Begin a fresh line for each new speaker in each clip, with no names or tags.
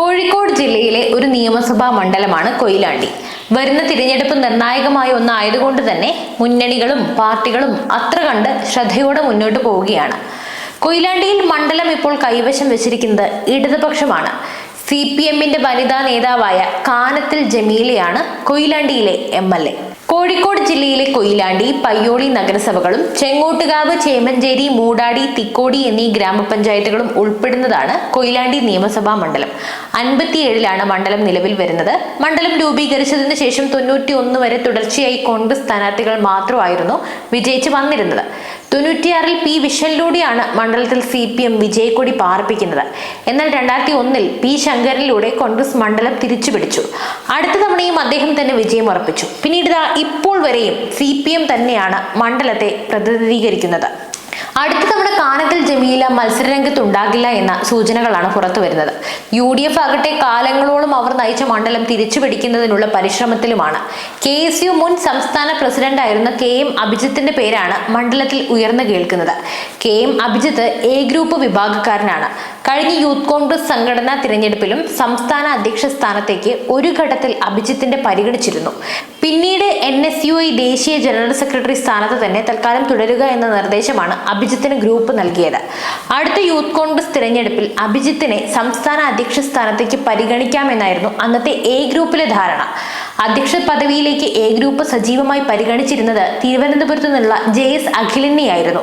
കോഴിക്കോട് ജില്ലയിലെ ഒരു നിയമസഭാ മണ്ഡലമാണ് കൊയിലാണ്ടി. വരുന്ന തിരഞ്ഞെടുപ്പ് നിർണായകമായ ഒന്നായതുകൊണ്ട് തന്നെ മുന്നണികളും പാർട്ടികളും അത്ര കണ്ട് ശ്രദ്ധയോടെ മുന്നോട്ട് പോവുകയാണ്. കൊയിലാണ്ടിയിൽ മണ്ഡലം ഇപ്പോൾ കൈവശം വെച്ചിരിക്കുന്നത് ഇടതുപക്ഷമാണ്. സി പി എമ്മിന്റെ വനിതാ നേതാവായ കാനത്തിൽ ജമീലയാണ് കൊയിലാണ്ടിയിലെ എം എൽ എ. കോഴിക്കോട് ജില്ലയിലെ കൊയിലാണ്ടി പയ്യോളി നഗരസഭകളും ചെങ്ങോട്ടുകാവ് ചേമഞ്ചേരി മൂടാടി തിക്കോടി എന്നീ ഗ്രാമപഞ്ചായത്തുകളും ഉൾപ്പെടുന്നതാണ് കൊയിലാണ്ടി നിയമസഭാ മണ്ഡലം. അൻപത്തിയേഴിലാണ് മണ്ഡലം നിലവിൽ വരുന്നത്. മണ്ഡലം രൂപീകരിച്ചതിന് ശേഷം തൊണ്ണൂറ്റി ഒന്ന് വരെ തുടർച്ചയായി കോൺഗ്രസ് സ്ഥാനാർത്ഥികൾ മാത്രമായിരുന്നു വിജയിച്ചു വന്നിരുന്നത്. തൊണ്ണൂറ്റിയാറിൽ പി വിഷലിലൂടെയാണ് മണ്ഡലത്തിൽ സി പി എം വിജയക്കൊടി പാർപ്പിക്കുന്നത്. എന്നാൽ രണ്ടായിരത്തി ഒന്നിൽ പി ശങ്കരിലൂടെ കോൺഗ്രസ് മണ്ഡലം തിരിച്ചുപിടിച്ചു. അടുത്ത തവണയും അദ്ദേഹം തന്നെ വിജയം ഉറപ്പിച്ചു. പിന്നീട് ഇപ്പോൾ വരെയും സി പി എം തന്നെയാണ് മണ്ഡലത്തെ പ്രതിനിധീകരിക്കുന്നത്. അടുത്ത തവണ കാനത്തിൽ ജമീല മത്സരരംഗത്ത് ഉണ്ടാകില്ല എന്ന സൂചനകളാണ് പുറത്തു വരുന്നത് യു ഡി എഫ് ആകട്ടെ കാലങ്ങളോളം അവർ നയിച്ച മണ്ഡലം തിരിച്ചുപിടിക്കുന്നതിനുള്ള പരിശ്രമത്തിലുമാണ്. കെ എസ് യു മുൻ സംസ്ഥാന പ്രസിഡന്റായിരുന്ന കെ എം അഭിജിത്തിന്റെ പേരാണ് മണ്ഡലത്തിൽ ഉയർന്നു കേൾക്കുന്നത്. K M Abhijith A group വിഭാഗക്കാരനാണ്. കഴിഞ്ഞ യൂത്ത് കോൺഗ്രസ് സംഘടനാ തിരഞ്ഞെടുപ്പിലും സംസ്ഥാന അധ്യക്ഷ സ്ഥാനത്തേക്ക് ഒരു ഘട്ടത്തിൽ അഭിജിത്തിന്റെ പരിഗണിച്ചിരുന്നു. പിന്നീട് എൻ എസ് യു ഐ ദേശീയ ജനറൽ സെക്രട്ടറി സ്ഥാനത്ത് തന്നെ തൽക്കാലം തുടരുക എന്ന നിർദ്ദേശമാണ് അഭിജിത്തിന് ഗ്രൂപ്പ് നൽകിയത്. അടുത്ത യൂത്ത് കോൺഗ്രസ് തിരഞ്ഞെടുപ്പിൽ അഭിജിത്തിനെ സംസ്ഥാന അധ്യക്ഷ സ്ഥാനത്തേക്ക് പരിഗണിക്കാമെന്നായിരുന്നു അന്നത്തെ എ ഗ്രൂപ്പിലെ ധാരണ. അധ്യക്ഷ പദവിയിലേക്ക് എ ഗ്രൂപ്പ് സജീവമായി പരിഗണിച്ചിരുന്നത് തിരുവനന്തപുരത്തു നിന്നുള്ള ജെ എസ് അഖിലിനെയായിരുന്നു.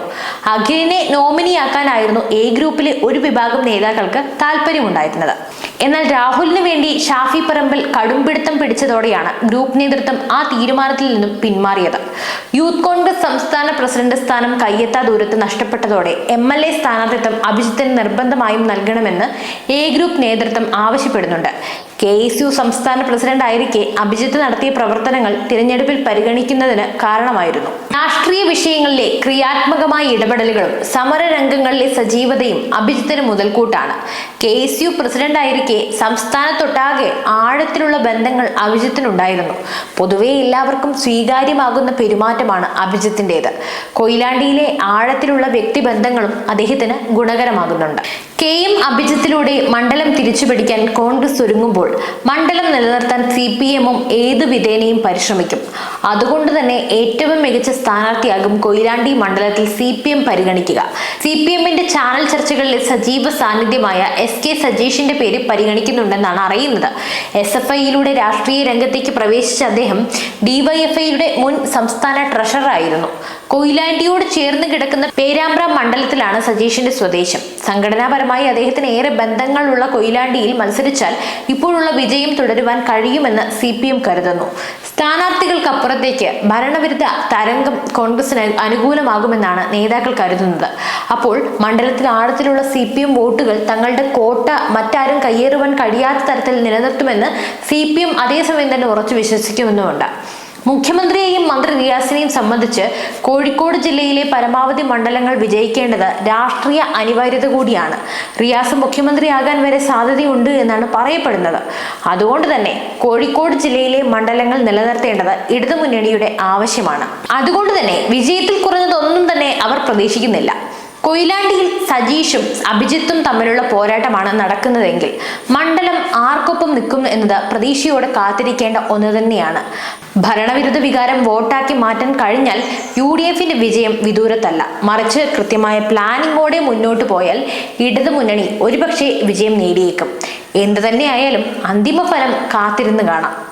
അഖിലിനെ നോമിനിയാക്കാനായിരുന്നു എ ഗ്രൂപ്പിലെ ഒരു വിഭാഗം നേതാക്കൾക്ക് താല്പര്യമുണ്ടായിരുന്നത് എന്നാൽ രാഹുലിന് വേണ്ടി ഷാഫി പറമ്പിൽ കടുംപിടുത്തം പിടിച്ചതോടെയാണ് ഗ്രൂപ്പ് നേതൃത്വം ആ തീരുമാനത്തിൽ നിന്നും പിന്മാറിയത്. യൂത്ത് കോൺഗ്രസ് സംസ്ഥാന പ്രസിഡന്റ് സ്ഥാനം കയ്യെത്താ ദൂരത്ത് നഷ്ടപ്പെട്ടതോടെ എം എൽ എ സ്ഥാനാർത്ഥിത്വം അഭിജിത്തിന് നിർബന്ധമായും നൽകണമെന്ന് എ ഗ്രൂപ്പ് നേതൃത്വം ആവശ്യപ്പെടുന്നുണ്ട്. കെ എസ് യു സംസ്ഥാന പ്രസിഡന്റായിരിക്കെ അഭിജിത്ത് നടത്തിയ പ്രവർത്തനങ്ങൾ തിരഞ്ഞെടുപ്പിൽ പരിഗണിക്കുന്നതിന് കാരണമായിരുന്നു. രാഷ്ട്രീയ വിഷയങ്ങളിലെ ക്രിയാത്മകമായ ഇടപെടലുകളും സമരരംഗങ്ങളിലെ സജീവതയും അഭിജിത്തിന് മുതൽക്കൂട്ടാണ്. കെ എസ് യു പ്രസിഡന്റ് ആയിരിക്കെ സംസ്ഥാനത്തൊട്ടാകെ ആഴത്തിലുള്ള ബന്ധങ്ങൾ അഭിജിത്തിനുണ്ടായിരുന്നു. പൊതുവെ എല്ലാവർക്കും സ്വീകാര്യമാകുന്ന പെരുമാറ്റമാണ് അഭിജിത്തിന്റെത്. കൊയിലാണ്ടിയിലെ ആഴത്തിലുള്ള വ്യക്തിബന്ധങ്ങളും അദ്ദേഹത്തിന് ഗുണകരമാകുന്നുണ്ട്. കെ എം അഭിജിത്തിലൂടെ മണ്ഡലം തിരിച്ചുപിടിക്കാൻ കോൺഗ്രസ് ഒരുങ്ങുമ്പോൾ മണ്ഡലം നിലനിർത്താൻ സി പി എമ്മും ഏത് വിധേനയും പരിശ്രമിക്കും. അതുകൊണ്ട് തന്നെ ഏറ്റവും മികച്ച സ്ഥാനാർത്ഥിയാകും കൊയിലാണ്ടി മണ്ഡലത്തിൽ സി പി എം പരിഗണിക്കുക. സി പി എമ്മിന്റെ ചാനൽ ചർച്ചകളിലെ സജീവ സാന്നിധ്യമായ എസ് കെ സജീഷിന്റെ പേര് പരിഗണിക്കുന്നുണ്ടെന്നാണ് അറിയുന്നത്. എസ് എഫ് ഐയിലൂടെ രാഷ്ട്രീയ രംഗത്തേക്ക് പ്രവേശിച്ച അദ്ദേഹം ഡിവൈഎഫ്ഐയുടെ മുൻ സംസ്ഥാന ട്രഷററായിരുന്നു. കൊയിലാണ്ടിയോട് ചേർന്ന് കിടക്കുന്ന പേരാമ്പ്ര മണ്ഡലത്തിലാണ് സജീഷിന്റെ സ്വദേശം. സംഘടനാപരമായി അദ്ദേഹത്തിന് ഏറെ ബന്ധങ്ങളുള്ള കൊയിലാണ്ടിയിൽ മത്സരിച്ചാൽ ഇപ്പോഴുള്ള വിജയം തുടരുവാൻ കഴിയുമെന്ന് സി പി എം കരുതുന്നു. സ്ഥാനാർത്ഥികൾക്കപ്പുറത്തേക്ക് ഭരണവിരുദ്ധ തരംഗം കോൺഗ്രസിന് അനുകൂലമാകുമെന്നാണ് നേതാക്കൾ കരുതുന്നത്. അപ്പോൾ മണ്ഡലത്തിൽ ആഴത്തിലുള്ള സി പി എം വോട്ടുകൾ തങ്ങളുടെ കോട്ട മറ്റാരും കയ്യേറുവാൻ കഴിയാത്ത തരത്തിൽ നിലനിർത്തുമെന്ന് സി പി എം അതേസമയം തന്നെ ഉറച്ചു വിശ്വസിക്കുമെന്നുമുണ്ട് മുഖ്യമന്ത്രിയെയും മന്ത്രി റിയാസിനെയും സംബന്ധിച്ച് കോഴിക്കോട് ജില്ലയിലെ പരമാവധി മണ്ഡലങ്ങൾ വിജയിക്കേണ്ടത് രാഷ്ട്രീയ അനിവാര്യത കൂടിയാണ്. റിയാസ് മുഖ്യമന്ത്രിയാകാൻ വരെ സാധ്യതയുണ്ട് എന്നാണ് പറയപ്പെടുന്നത്. അതുകൊണ്ട് തന്നെ കോഴിക്കോട് ജില്ലയിലെ മണ്ഡലങ്ങൾ നിലനിർത്തേണ്ടത് ഇടതുമുന്നണിയുടെ ആവശ്യമാണ്. അതുകൊണ്ട് തന്നെ വിജയത്തിൽ കുറഞ്ഞതൊന്നും തന്നെ അവർ പ്രതീക്ഷിക്കുന്നില്ല. കൊയിലാണ്ടിയിൽ സജീഷും അഭിജിത്തും തമ്മിലുള്ള പോരാട്ടമാണ് നടക്കുന്നതെങ്കിൽ മണ്ഡലം ആർക്കൊപ്പം നിൽക്കും എന്നത് പ്രതീക്ഷയോടെ കാത്തിരിക്കേണ്ട ഒന്ന് തന്നെയാണ്. ഭരണവിരുദ്ധ വികാരം വോട്ടാക്കി മാറ്റാൻ കഴിഞ്ഞാൽ യു ഡി എഫിന്റെ വിജയം വിദൂരത്തല്ല. മറിച്ച് കൃത്യമായ പ്ലാനിങ്ങോടെ മുന്നോട്ട് പോയാൽ ഇടതു മുന്നണി ഒരുപക്ഷെ വിജയം നേടിയേക്കും. എന്തു തന്നെയായാലും അന്തിമ ഫലം കാത്തിരുന്ന് കാണാം.